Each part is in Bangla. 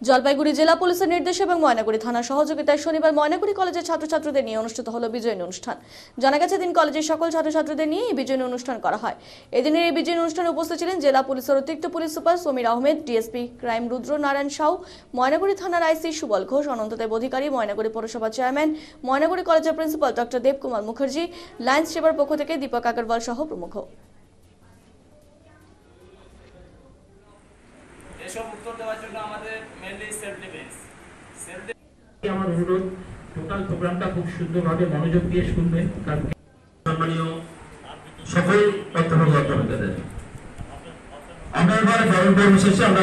জলপাইগুড়ি জেলা পুলিশের নির্দেশ এবং ময়নাগুড়ি থানার সহযোগিতায় শনিবার ময়নাগুড়ি কলেজের ছাত্রছাত্রীদের নিয়ে অনুষ্ঠিত হলো বিজয়ী অনুষ্ঠান। জানা গেছে দিন কলেজের সকল ছাত্রছাত্রীদের নিয়ে এই বিজয়নী অনুষ্ঠান করা হয়। এদিনের এই বিজয়ী অনুষ্ঠানে উপস্থিত ছিলেন জেলা পুলিশের অতিরিক্ত police super Samir Ahmed, DSP crime Rudra Narayan Sau, Maynaguri থানার আইসি সুবল ঘোষ অনন্তদেব অধিকারী, ময়নাগুড়ি পৌরসভা চেয়ারম্যান, ময়নাগুড়ি কলেজের principal doctor Debkumar Mukherjee, Lions সেবার পক্ষ থেকে দীপক আগরওয়াল সহ প্রমুখ। এসব উত্তর দেওয়ার জন্য আমাদের মেনলি সেলফ ডিফেন্স আমার অনুরোধ টোটাল প্রোগ্রামটা খুব সুন্দরভাবে মনোযোগ দিয়ে শুনবেন, কারণ সম্মানীয় সকল অধ্যাপক অধ্যাপকদের আমরা এবার গরম গরম শেষে আমরা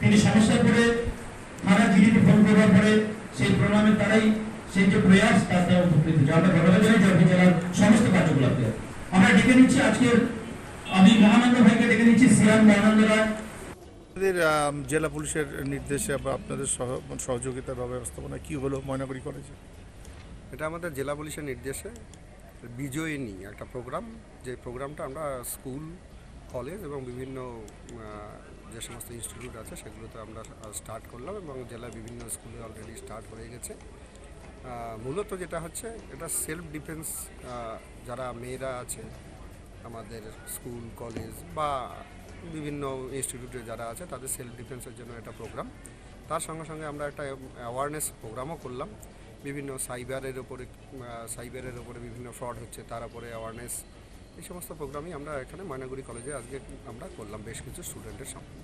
তিনি সমস্যায় পড়ে থানা ফোন পরে সেই প্রোগ্রামের দ্বারাই সেই যে প্রয়াস দ্বারা উপকৃত। আমরা জানাই জলপাই জেলার সমস্ত কার্যকলাপকে আমরা ডেকে নিচ্ছি আজকের আমি মহানন্দ ভাইকে ডেকে নিচ্ছি সিয়াম মহানন্দ রায়। আপনাদের জেলা পুলিশের নির্দেশে বা আপনাদের সহ- সহযোগিতা বা ব্যবস্থাপনা কি হলো ময়নাগুড়ি কলেজে? এটা আমাদের জেলা পুলিশের নির্দেশে বিজয়িনী একটা প্রোগ্রাম যে প্রোগ্রামটা আমরা স্কুল কলেজ এবং বিভিন্ন যে সমস্ত ইনস্টিটিউট আছে সেগুলোতে আমরা স্টার্ট করলাম এবং জেলার বিভিন্ন স্কুলে অলরেডি স্টার্ট হয়ে গেছে। মূলত যেটা হচ্ছে এটা সেলফ ডিফেন্স যারা মেয়েরা আছে আমাদের স্কুল, কলেজ বা বিভিন্ন ইনস্টিটিউটে যারা আছে, তাদের সেলফ ডিফেন্সের জন্য একটা প্রোগ্রাম তার সঙ্গে সঙ্গে আমরা একটা অ্যাওয়ারনেস প্রোগ্রামও করলাম। বিভিন্ন সাইবারের ওপরে সাইবারের ওপরে বিভিন্ন ফ্রড হচ্ছে, তার উপরে অ্যাওয়ারনেস এই সমস্ত প্রোগ্রামই আমরা এখানে ময়নাগুড়ি কলেজে আজকে আমরা করলাম, বেশ কিছু স্টুডেন্টের সামনে।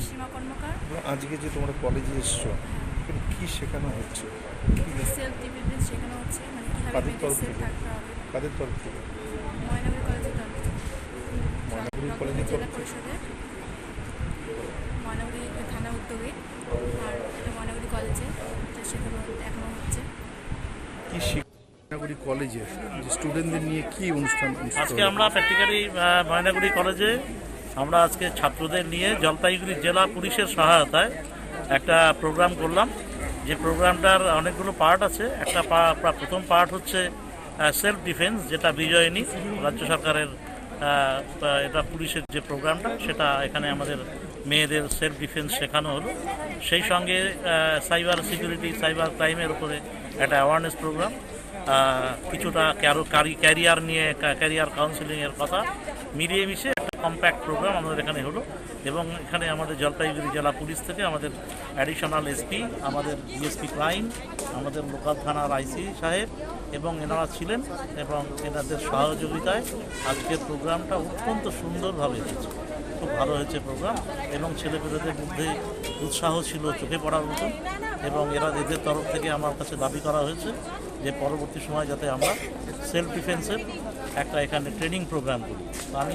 আমার সীমা কর্মকার। আজকে যে তোমরা কলেজে এসছো এখানে কি শেখানো হচ্ছে? সেলফ ডিফেন্স শেখানো হচ্ছে মানে কীভাবে তরফ থাকতে হবে। কাদের তরফ থেকে? ময়নাগুড়ি কলেজের তরফ থেকে। ময়নাগুড়ি কলেজের জেলা পরিষদের। ময়নাগুড়ি থানা উদ্যোগে। আর এটা ময়নাগুড়ি কলেজে এটা শেখানো এখনও হচ্ছে। কি শিখ ময়নাগুড়ি কলেজে স্টুডেন্টদের নিয়ে কি অনুষ্ঠান আজকে আমরা প্র্যাকটিক্যালি ময়নাগুড়ি কলেজে আমরা আজকে ছাত্রদের নিয়ে জলপাইগুড়ি জেলা পুলিশের সহায়তায় একটা প্রোগ্রাম করলাম। যে প্রোগ্রামটার অনেকগুলো পার্ট আছে। একটা প্রথম পার্ট হচ্ছে সেলফ ডিফেন্স যেটা বিজয়িনী রাজ্য সরকারের এটা পুলিশের যে প্রোগ্রামটা, সেটা এখানে আমাদের মেয়েদের সেলফ ডিফেন্স শেখানো হলো। সেই সঙ্গে সাইবার সিকিউরিটি সাইবার ক্রাইমের উপরে একটা অ্যাওয়ারনেস প্রোগ্রাম কিছুটা ক্যারো ক্যারিয়ার নিয়ে ক্যারিয়ার কাউন্সিলিংয়ের কথা মিলিয়ে মিশে কম্প্যাক্ট প্রোগ্রাম আমাদের এখানে হলো। এবং এখানে আমাদের জলপাইগুড়ি জেলা পুলিশ থেকে আমাদের অ্যাডিশনাল এসপি আমাদের ডিএসপি ক্রাইম আমাদের লোকাল থানার আইসি সাহেব এবং এনারা ছিলেন এবং এনাদের সহযোগিতায় আজকের প্রোগ্রামটা অত্যন্ত সুন্দরভাবে হয়েছে। খুব ভালো হয়েছে প্রোগ্রাম এবং ছেলেপেলেদের মধ্যে উৎসাহ ছিল চোখে পড়ার মতন এবং এরা এদের তরফ থেকে আমার কাছে দাবি করা হয়েছে যে পরবর্তী সময় যাতে আমরা সেলফ ডিফেন্সের একটা এখানে ট্রেনিং প্রোগ্রাম করি। আমি